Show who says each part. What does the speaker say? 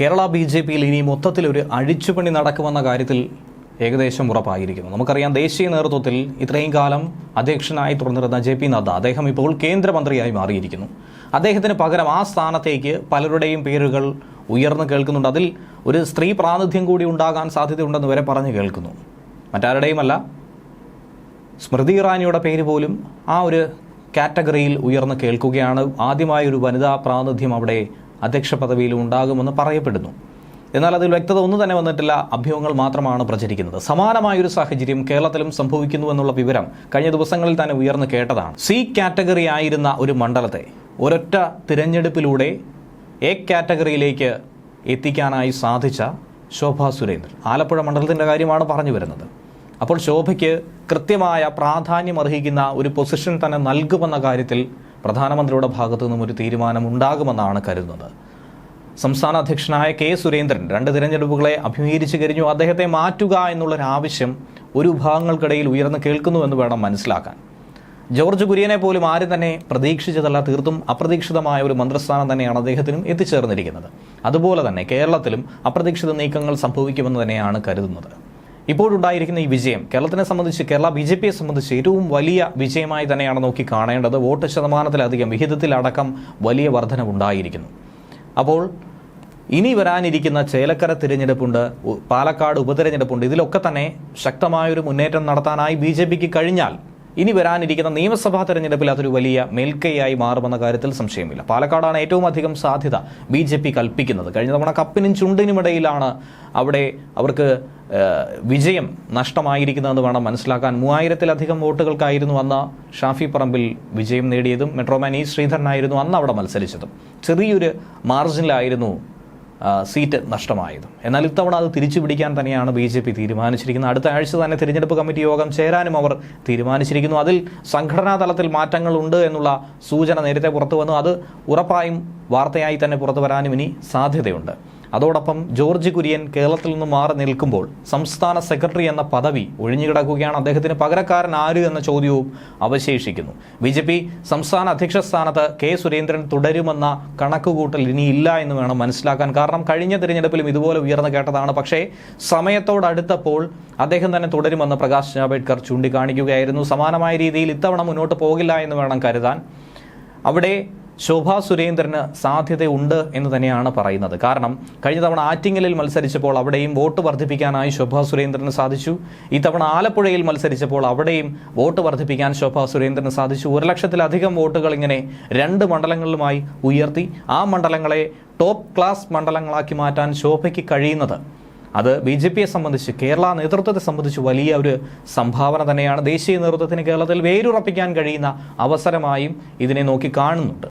Speaker 1: Kerala B J പിയിൽ ഇനി മൊത്തത്തിലൊരു അഴിച്ചുപണി നടക്കുമെന്ന കാര്യത്തിൽ ഏകദേശം ഉറപ്പായിരിക്കുന്നു. നമുക്കറിയാം ദേശീയ നേതൃത്വത്തിൽ ഇത്രയും കാലം അധ്യക്ഷനായി തുടർന്നിരുന്ന ജെ പി നദ്ദ അദ്ദേഹം ഇപ്പോൾ കേന്ദ്രമന്ത്രിയായി മാറിയിരിക്കുന്നു. അദ്ദേഹത്തിന് പകരം ആ സ്ഥാനത്തേക്ക് പലരുടെയും പേരുകൾ ഉയർന്നു കേൾക്കുന്നുണ്ട്. അതിൽ ഒരു സ്ത്രീ പ്രാതിനിധ്യം കൂടി ഉണ്ടാകാൻ സാധ്യതയുണ്ടെന്ന് വരെ പറഞ്ഞു കേൾക്കുന്നു. മറ്റാരുടെയുമല്ല. സ്മൃതി ഇറാനിയുടെ പേര് പോലും ആ ഒരു കാറ്റഗറിയിൽ ഉയർന്ന് കേൾക്കുകയാണ്. ആദ്യമായ ഒരു വനിതാ പ്രാതിനിധ്യം അവിടെ അധ്യക്ഷ പദവിയിലും ഉണ്ടാകുമെന്ന് പറയപ്പെടുന്നു. എന്നാൽ അതിൽ വ്യക്തത ഒന്നും തന്നെ വന്നിട്ടില്ല. അഭ്യൂഹങ്ങൾ മാത്രമാണ് പ്രചരിക്കുന്നത്. സമാനമായൊരു സാഹചര്യം കേരളത്തിലും സംഭവിക്കുന്നു എന്നുള്ള വിവരം കഴിഞ്ഞ ദിവസങ്ങളിൽ തന്നെ ഉയർന്നു കേട്ടതാണ്. സി കാറ്റഗറി ആയിരുന്ന ഒരു മണ്ഡലത്തെ ഒരൊറ്റ തിരഞ്ഞെടുപ്പിലൂടെ എ കാറ്റഗറിയിലേക്ക് എത്തിക്കാനായി സാധിച്ച ശോഭ സുരേന്ദ്രൻ. ആലപ്പുഴ മണ്ഡലത്തിന്റെ കാര്യമാണ് പറഞ്ഞു വരുന്നത്. അപ്പോൾ ശോഭയ്ക്ക് കൃത്യമായ പ്രാധാന്യം അർഹിക്കുന്ന ഒരു പൊസിഷൻ തന്നെ നൽകുമെന്ന കാര്യത്തിൽ പ്രധാനമന്ത്രിയുടെ ഭാഗത്തു നിന്നും ഒരു തീരുമാനം ഉണ്ടാകുമെന്നാണ് കരുതുന്നത്. സംസ്ഥാന അധ്യക്ഷനായ കെ സുരേന്ദ്രൻ രണ്ട് തിരഞ്ഞെടുപ്പുകളെ അഭിമുഖീകരിച്ചു കഴിഞ്ഞു. അദ്ദേഹത്തെ മാറ്റുക എന്നുള്ളൊരാവശ്യം ഒരു വിഭാഗങ്ങൾക്കിടയിൽ ഉയർന്നു കേൾക്കുന്നുവെന്ന് വേണം മനസ്സിലാക്കാൻ. ജോർജ് കുര്യനെ പോലും ആരും തന്നെ പ്രതീക്ഷിച്ചതല്ല തീർത്തും അപ്രതീക്ഷിതമായ ഒരു മന്ത്രിസ്ഥാനം തന്നെയാണ് അദ്ദേഹത്തിനും എത്തിച്ചേർന്നിരിക്കുന്നത്. അതുപോലെ തന്നെ കേരളത്തിലും അപ്രതീക്ഷിത നീക്കങ്ങൾ സംഭവിക്കുമെന്ന് തന്നെയാണ് കരുതുന്നത്. ഇപ്പോഴുണ്ടായിരിക്കുന്ന ഈ വിജയം കേരളത്തിനെ സംബന്ധിച്ച് കേരള ബി ജെ പിയെ സംബന്ധിച്ച് ഏറ്റവും വലിയ വിജയമായി തന്നെയാണ് നോക്കി കാണേണ്ടത്. വോട്ട് ശതമാനത്തിലധികം വിഹിതത്തിലടക്കം വലിയ വർധനവുണ്ടായിരിക്കുന്നു. അപ്പോൾ ഇനി വരാനിരിക്കുന്ന ചേലക്കര തിരഞ്ഞെടുപ്പുണ്ട് പാലക്കാട് ഉപതിരഞ്ഞെടുപ്പുണ്ട്. ഇതിലൊക്കെ തന്നെ ശക്തമായൊരു മുന്നേറ്റം നടത്താനായി ബി കഴിഞ്ഞാൽ ഇനി വരാനിരിക്കുന്ന നിയമസഭാ തെരഞ്ഞെടുപ്പിൽ അതൊരു വലിയ മേൽക്കൈയായി മാറുമെന്ന കാര്യത്തിൽ സംശയമില്ല. പാലക്കാടാണ് ഏറ്റവും അധികം സാധ്യത ബി ജെ പി കൽപ്പിക്കുന്നത്. കഴിഞ്ഞ തവണ കപ്പിനും ചുണ്ടിനുമിടയിലാണ് അവിടെ അവർക്ക് വിജയം നഷ്ടമായിരിക്കുന്നതെന്ന് വേണം മനസ്സിലാക്കാൻ. മൂവായിരത്തിലധികം വോട്ടുകൾക്കായിരുന്നു അന്ന് ഷാഫി പറമ്പിൽ വിജയം നേടിയതും. മെട്രോമാൻ ഇ ശ്രീധരനായിരുന്നു അന്ന് അവിടെ മത്സരിച്ചതും. ചെറിയൊരു മാർജിനിലായിരുന്നു സീറ്റ് നഷ്ടമായത്. എന്നാൽ ഇത്തവണ അത് തിരിച്ചു പിടിക്കാൻ തന്നെയാണ് ബി ജെ പി തീരുമാനിച്ചിരിക്കുന്നത്. അടുത്ത ആഴ്ച തന്നെ തിരഞ്ഞെടുപ്പ് കമ്മിറ്റി യോഗം ചേരാനും അവർ തീരുമാനിച്ചിരിക്കുന്നു. അതിൽ സംഘടനാ തലത്തിൽ മാറ്റങ്ങളുണ്ട് എന്നുള്ള സൂചന നേരത്തെ പുറത്തു വന്നു. അത് ഉറപ്പായും വാർത്തയായി തന്നെ പുറത്തു വരാനും ഇനി സാധ്യതയുണ്ട്. അതോടൊപ്പം ജോർജ് കുര്യൻ കേരളത്തിൽ നിന്ന് മാറി നിൽക്കുമ്പോൾ സംസ്ഥാന സെക്രട്ടറി എന്ന പദവി ഒഴിഞ്ഞുകിടക്കുകയാണ് അദ്ദേഹത്തിന് പകരക്കാരൻ ആര് എന്ന ചോദ്യവും അവശേഷിക്കുന്നു. ബി ജെ പി സംസ്ഥാന അധ്യക്ഷ സ്ഥാനത്ത് കെ സുരേന്ദ്രൻ തുടരുമെന്ന കണക്കുകൂട്ടൽ ഇനിയില്ല എന്ന് വേണം മനസ്സിലാക്കാൻ. കാരണം കഴിഞ്ഞ തിരഞ്ഞെടുപ്പിലും ഇതുപോലെ ഉയർന്നു കേട്ടതാണ്. പക്ഷേ സമയത്തോടടുത്തപ്പോൾ അദ്ദേഹം തന്നെ തുടരുമെന്ന് പ്രകാശ് ജാവ്ദേക്കർ ചൂണ്ടിക്കാണിക്കുകയായിരുന്നു. സമാനമായ രീതിയിൽ ഇത്തവണ മുന്നോട്ട് പോകില്ല എന്ന് വേണം കരുതാൻ. അവിടെ ശോഭാ സുരേന്ദ്രന് സാധ്യതയുണ്ട് എന്ന് തന്നെയാണ് പറയുന്നത്. കാരണം കഴിഞ്ഞ തവണ ആറ്റിങ്ങലിൽ മത്സരിച്ചപ്പോൾ അവിടെയും വോട്ട് വർദ്ധിപ്പിക്കാനായി ശോഭാ സുരേന്ദ്രന് സാധിച്ചു. ഇത്തവണ ആലപ്പുഴയിൽ മത്സരിച്ചപ്പോൾ അവിടെയും വോട്ട് വർദ്ധിപ്പിക്കാൻ ശോഭാ സുരേന്ദ്രന് സാധിച്ചു. ഒരു ലക്ഷത്തിലധികം വോട്ടുകൾ ഇങ്ങനെ രണ്ട് മണ്ഡലങ്ങളിലുമായി ഉയർത്തി ആ മണ്ഡലങ്ങളെ ടോപ്പ് ക്ലാസ് മണ്ഡലങ്ങളാക്കി മാറ്റാൻ ശോഭയ്ക്ക് കഴിയുന്നത്. അത് ബി ജെ പിയെ സംബന്ധിച്ച് കേരള നേതൃത്വത്തെ സംബന്ധിച്ച് വലിയ ഒരു സംഭാവന തന്നെയാണ്. ദേശീയ നേതൃത്വത്തിന് കേരളത്തിൽ വേരുറപ്പിക്കാൻ കഴിയുന്ന അവസരമായും ഇതിനെ നോക്കി കാണുന്നുണ്ട്.